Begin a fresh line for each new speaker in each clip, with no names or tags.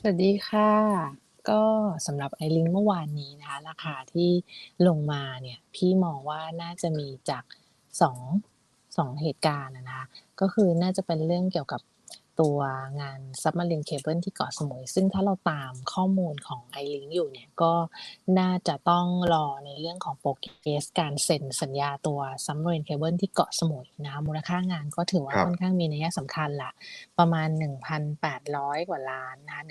สวัสดีค่ะ ก็สำหรับไอลิงเมื่อวานนี้นะคะ ราคาที่ลงมาเนี่ยพี่มองว่าน่าจะมีจากสองสองเหตุการณ์นะคะ ก็คือน่าจะเป็นเรื่องเกี่ยวกับ ตัวงาน Submarine Cable ที่เกาะสมุย ซึ่งถ้าเราตามข้อมูลของ iLink อยู่เนี่ยก็น่าจะต้องรอในเรื่องของโปรเกรสการเซ็นสัญญาตัว Submarine Cable ที่เกาะสมุยนะคะมูลค่างานก็ถือว่า
ครับ
ค่อนข้างมีนัยสำคัญแหละประมาณ 1,800 กว่าล้านนะคะ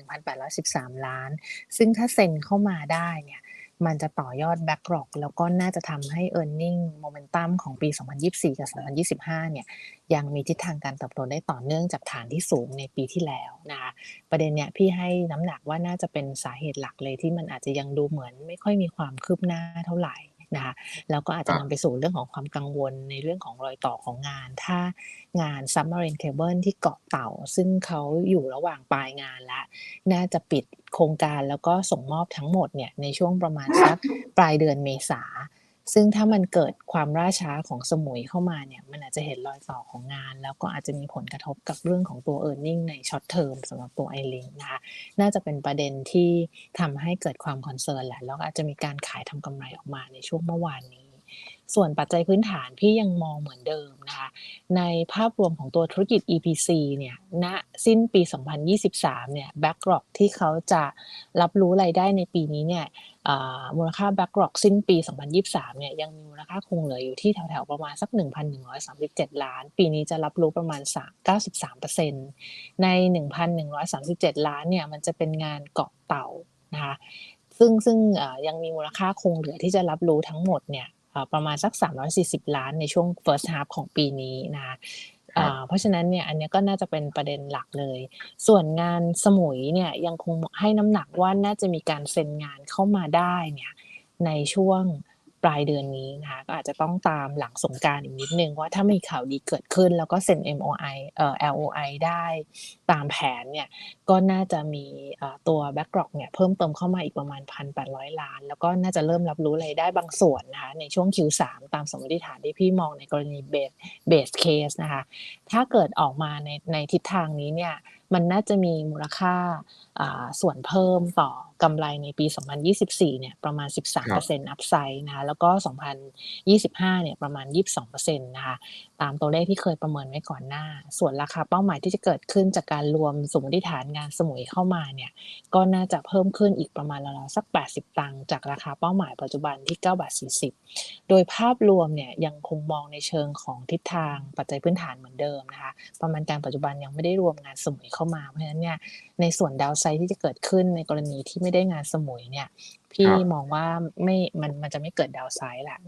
1,813 ล้าน ซึ่งถ้าเซ็นเข้ามาได้เนี่ย มันจะต่อยอด backlog แล้วก็น่าจะทำให้ earning momentum ของปี 2024 กับ 2025 เนี่ยยังมีทิศทางการเติบโตได้ต่อเนื่องจากฐานที่สูงในปีที่แล้วนะคะประเด็นเนี้ยพี่ให้น้ำหนักว่าน่าจะเป็นสาเหตุหลักเลยที่มันอาจจะยังดูเหมือนไม่ค่อยมีความคืบหน้าเท่าไหร่ นะคะแล้วก็อาจ
ค
จะ
รับ
นำไปสู่เรื่องของความกังวลในเรื่องของรอยต่อของงาน ถ้างาน Submarine Cable ที่เกาะเต่า ซึ่งเขาอยู่ระหว่างปลายงานแล้วน่าจะปิดโครงการแล้วก็ส่งมอบทั้งหมดเนี่ยในช่วงประมาณสักปลายเดือนเมษา ซึ่งถ้ามันเกิดความร่าช้าของสมุยเข้ามาเนี่ยมันอาจจะเห็นรอยต่อของงาน แล้วก็อาจจะมีผลกระทบกับเรื่องของตัว earning ในช็อตเทอมสำหรับตัวไอริงนะคะน่าจะเป็นประเด็นที่ทำให้เกิดความคอนเซิร์นแหละแล้วอาจจะมีการขายทำกำไรออกมาในช่วงเมื่อวานนี้ ส่วนปัจจัยพื้นฐานพี่ยังมองเหมือนเดิมนะคะในภาพรวมของตัวธุรกิจ EPC เนี่ยณสิ้นปี 2023 เนี่ย backlog ที่เขาจะรับรู้รายได้ในปีนี้เนี่ยมูลค่า backlog สิ้นปี 2023 เนี่ยยังมีมูลค่าคงเหลืออยู่ที่แถวๆประมาณสัก 1,137 ล้าน ปีนี้จะรับรู้ประมาณสาม93%ใน 1,137 ล้านเนี่ยมันจะเป็นงานเกาะเต่านะคะซึ่งซึ่งยังมีมูลค่าคงเหลือที่จะรับรู้ทั้งหมดเนี่ย ประมาณสัก 340 ล้านในช่วง first half ของปีนี้นะคะ
ครั
อ่
บา
เพราะฉะนั้นเนี่ยอันเนี้ยก็น่าจะเป็นประเด็นหลักเลย ส่วนงานสมุยเนี่ยยังคงให้น้ำหนักว่าน่าจะมีการเซ็นงานเข้ามาได้เนี่ยในช่วง ปลายเดือนนี้นะคะก็อาจจะต้องตามหลังสงกานต์อีกนิดนึงว่าถ้ามีข่าวดีเกิดขึ้น แล้วก็เซ็น MOI เอ่อ LOI ได้ตามแผนเนี่ยก็น่าจะมีตัว backlog เนี่ยเพิ่มเติมเข้ามาอีกประมาณ 1,800 ล้าน แล้วก็น่าจะเริ่มรับรู้รายได้บางส่วนนะคะในช่วง Q3 ตามสมมติฐานที่พี่มองในกรณี base base case นะคะถ้าเกิดออกมาในในทิศทางนี้เนี่ย มันน่าจะมีมูลค่าอ่าส่วนเพิ่มต่อกำไรในปี 2024 เนี่ยประมาณ
ครับ
13% upside นะคะแล้วก็ 2025 เนี่ยประมาณ 22%นะคะ ตามตัวเลขที่เคยประเมินไว้ก่อนหน้า ส่วนราคาเป้าหมายที่จะเกิดขึ้นจากการรวมสมมติฐานงานสมุยเข้ามาเนี่ย ก็น่าจะเพิ่มขึ้นอีกประมาณราวๆสัก 80 ตังค์จากราคาเป้าหมายปัจจุบันที่9.40บาทโดยภาพรวมเนี่ยยังคงมองในเชิงของทิศทางปัจจัยพื้นฐานเหมือนเดิมนะคะ ประมาณการปัจจุบันยังไม่ได้รวมงานสมุยเข้ามา เพราะฉะนั้นเนี่ยในส่วน downside ที่จะเกิดขึ้นในกรณีที่ไม่ได้งานสมุยเนี่ย
ค
พี่
รับ
มองว่าไม่มันมันจะไม่เกิด downside แหละ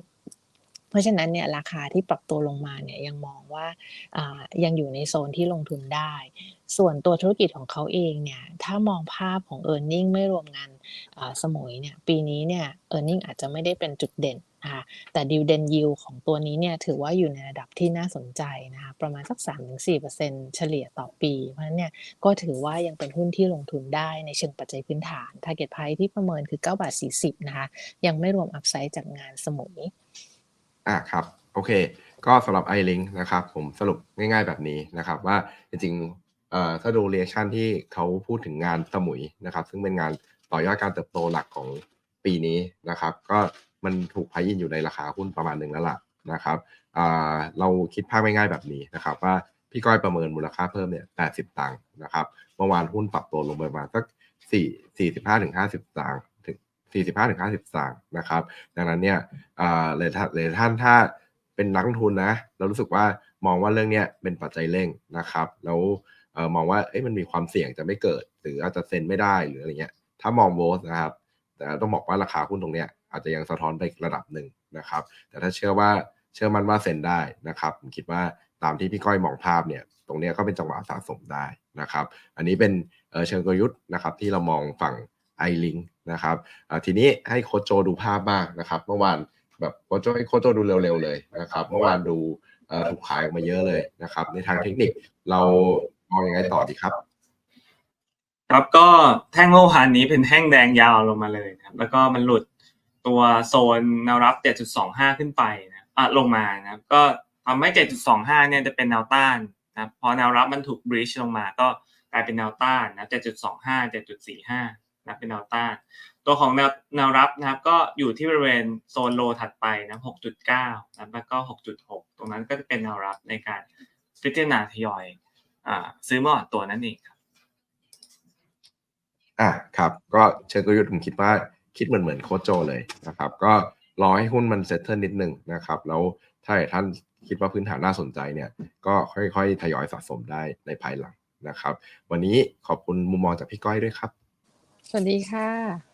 เพราะฉะนั้นเนี่ยราคาที่ปรับตัวลงมาเนี่ยยังมองว่าอ่ายังอยู่ในโซนที่ลงทุนได้ ส่วนตัวธุรกิจของเขาเองเนี่ยถ้ามองภาพของ earning ไม่รวมงานอ่าสมุยเนี่ยปีนี้เนี่ย earning อาจจะไม่ได้เป็นจุดเด่นนะคะแต่ dividend yield ของตัวนี้เนี่ยถือว่าอยู่ในระดับที่น่าสนใจนะคะประมาณสัก 3-4%เฉลี่ยต่อปี เพราะฉะนั้นเนี่ยก็ถือว่ายังเป็นหุ้นที่ลงทุนได้ในเชิงปัจจัยพื้นฐาน target price ที่ประเมินคือ9บาทนะคะยังไม่รวม upside จากงานสมุย
อาครับ โอเค ก็สำหรับ iLink นะครับ ผมสรุปง่ายๆแบบนี้นะครับ ว่าจริงๆเอ่อถ้าดูเรีแอกชันที่เขาพูดถึงงานสมุยนะครับ ซึ่งเป็นงานต่อยอดการเติบโตหลักของปีนี้นะครับ ก็มันถูก price in อยู่ในราคาหุ้นประมาณหนึ่งแล้วล่ะนะครับอ่าเราคิดภาพง่ายๆแบบนี้นะครับ ว่าพี่ก้อยประเมินมูลค่าเพิ่มเนี่ย80ตังค์นะครับ เมื่อวานหุ้นปรับตัวลงไปประมาณสัก4 45-50สตางค์ ถึง45-50สตางค์นะครับ ดังนั้นเนี่ยอ่าหลายท่านหลายท่านถ้าเป็นนักลงทุนนะเรารู้สึกว่ามองว่าเรื่องเนี้ยเป็นปัจจัยเร่งนะครับ แล้วเอ่อมองว่าเอ๊ะมันมีความเสี่ยงจะไม่เกิด หรืออาจจะเซ็นไม่ได้หรืออะไรเงี้ย ถ้ามอง worst นะครับ แต่ต้องบอกว่าราคาหุ้นตรงเนี้ยอาจจะยังสะท้อนไประดับหนึ่งนะครับ แต่ถ้าเชื่อว่าเชื่อมั่นว่าเซ็นได้นะครับผมคิดว่าตามที่พี่ก้อยมองภาพเนี่ยตรงเนี้ยก็เป็นจังหวะสะสมได้นะครับ อันนี้เป็นเเชิงกลยุทธ์นะครับที่เรามองฝั่ง iLink นะครับอ่าทีนี้ให้โค้ชโจดูภาพบ้างนะครับเมื่อวานแบบโค้ชโจให้โค้ชโจดูเร็วๆเลยนะครับเมื่อวานดูเอ่อถูกขายออกมาเยอะเลยนะครับ ในทางเทคนิคเรามองยังไงต่อดีครับ?
ครับก็แท่งเมื่อวานนี้เป็นแท่งแดงยาวลงมาเลยนะครับ แล้วก็มันหลุดตัวโซนแนวรับ 7.25 ขึ้นไปนะอ่าลงมานะครับก็ทำให้ 7.25 เนี่ยจะเป็นแนวต้านนะครับพอแนวรับมันถูก breach ลงมาก็กลายเป็นแนวต้านนะ 7.25 7.45 นะเป็นแนวต้าน ตัวของแนวแนวรับนะครับก็อยู่ที่บริเวณโซนโลถัดไปนะ6.9นะแล้วก็ 6.6 ตรงนั้นก็จะเป็นแนวรับในการพิจารณาทยอยอซื้อเมื่ออ่อนตัวนั่นเองครับ
อะครับก็เชิญกลยุทธ์ผมคิดว่าคิดเหมือนเหมือนโคโจเลยนะครับ ก็รอให้หุ้นมันเซตเทิลนิดนึงนะครับ แล้วถ้าท่านคิดว่าพื้นฐานน่าสนใจเนี่ย ก็ค่อยๆ ทยอยสะสมได้ในภายหลังนะครับ วันนี้ขอบคุณมุมมองจากพี่ก้อยด้วยครับ
สวัสดีค่ะ